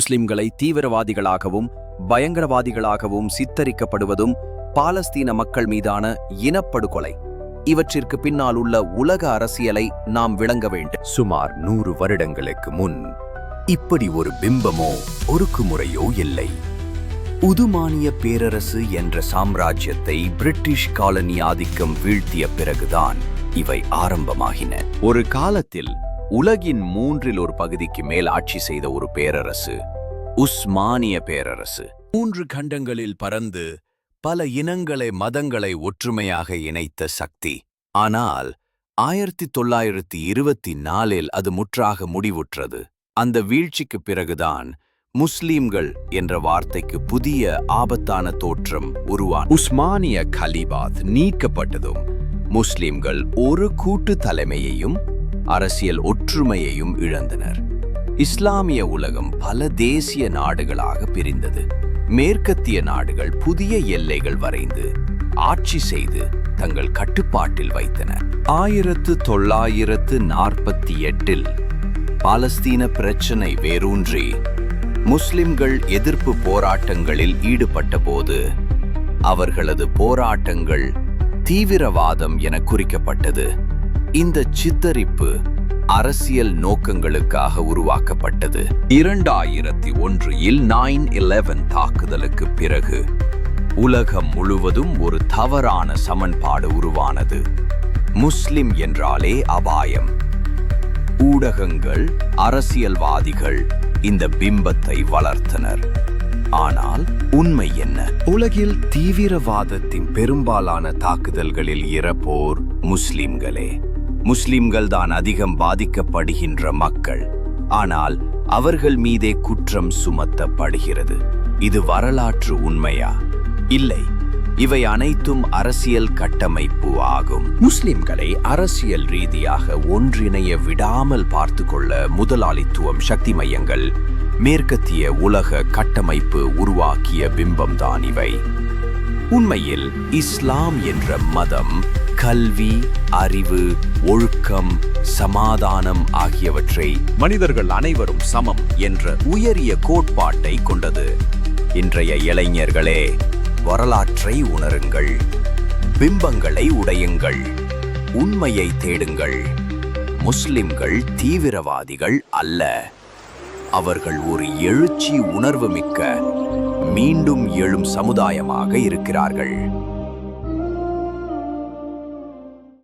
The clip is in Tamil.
முஸ்லிம்களை தீவிரவாதிகளாகவும் பயங்கரவாதிகளாகவும் சித்தரிக்கப்படுவதும் பாலஸ்தீன மக்கள் மீதான இனப்படுகொலை. இவற்றிற்கு பின்னால் உள்ள உலக அரசியலை நாம் விளங்க வேண்டும். சுமார் நூறு வருடங்களுக்கு முன் இப்படி ஒரு பிம்பமோ ஒருக்குமுறையோ இல்லை. உதுமானிய பேரரசு என்ற சாம்ராஜ்யத்தை பிரிட்டிஷ் காலனி ஆதிக்கம் வீழ்த்திய பிறகுதான் இவை ஆரம்பமாகின. ஒரு காலத்தில் உலகின் மூன்றில் ஒரு பகுதிக்கு மேல் ஆட்சி செய்த ஒரு பேரரசு உஸ்மானிய பேரரசு. மூன்று கண்டங்களில் பறந்து பல இனங்களை மதங்களை ஒற்றுமையாக இணைத்த சக்தி. ஆனால் ஆயிரத்தி தொள்ளாயிரத்தி இருபத்தி நாலில் அது முற்றாக முடிவுற்றது. அந்த வீழ்ச்சிக்கு பிறகுதான் முஸ்லீம்கள் என்ற வார்த்தைக்கு புதிய ஆபத்தான தோற்றம் உருவான உஸ்மானிய கலிபாத் நீக்கப்பட்டதும் முஸ்லிம்கள் ஒரு கூட்டு தலைமையையும் அரசியல் ஒற்றுமையையும் இழந்தனர். இஸ்லாமிய உலகம் பல தேசிய நாடுகளாக பிரிந்தது. மேற்கத்திய நாடுகள் புதிய எல்லைகள் வரைந்து ஆட்சி செய்து தங்கள் கட்டுப்பாட்டில் வைத்தன. ஆயிரத்து தொள்ளாயிரத்து நாற்பத்தி எட்டில் பாலஸ்தீன பிரச்சினை வேரூன்றி முஸ்லிம்கள் எதிர்ப்பு போராட்டங்களில் ஈடுபட்டபோது அவர்களது போராட்டங்கள் தீவிரவாதம் என குறிக்கப்பட்டது. இந்த சித்தரிப்பு அரசியல் நோக்கங்களுக்காக உருவாக்கப்பட்டது. இரண்டாயிரத்தி ஒன்றில் நைன் இலெவன் தாக்குதலுக்கு பிறகு உலகம் முழுவதும் ஒரு தவறான சமன்பாடு உருவானது. முஸ்லிம் என்றாலே அபாயம். ஊடகங்கள் அரசியல்வாதிகள் இந்த பிம்பத்தை வளர்த்தனர். ஆனால் உண்மை என்ன? உலகில் தீவிரவாதத்தின் பெரும்பாலான தாக்குதல்களில் இறப்போர் முஸ்லிம்களே. முஸ்லிம்கள் தான் அதிகம் பாதிக்கப்படுகின்ற மக்கள். ஆனால் அவர்கள் மீதே குற்றம் சுமத்தப்படுகிறது. இது வரலாற்று உண்மையா? இல்லை. இவை அனைத்தும் அரசியல் கட்டமைப்பு ஆகும். முஸ்லிம்களை அரசியல் ரீதியாக ஒன்றிணைய விடாமல் பார்த்து கொள்ள முதலாளித்துவம் சக்தி மையங்கள் மேற்கத்திய உலக கட்டமைப்பு உருவாக்கிய பிம்பம்தான் இவை. உண்மையில் இஸ்லாம் என்ற மதம் கல்வி அறிவு ஒழுக்கம் சமாதானம் ஆகியவற்றை மனிதர்கள் அனைவரும் சமம் என்ற உயரிய கோட்பாட்டை கொண்டது. இன்றைய இளைஞர்களே வரலாற்றை உணருங்கள் பிம்பங்களை உடையுங்கள் உண்மையை தேடுங்கள். முஸ்லிம்கள் தீவிரவாதிகள் அல்ல. அவர்கள் ஒரு எழுச்சி உணர்வு மிக்க மீண்டும் எழும் சமுதாயமாக இருக்கிறார்கள்.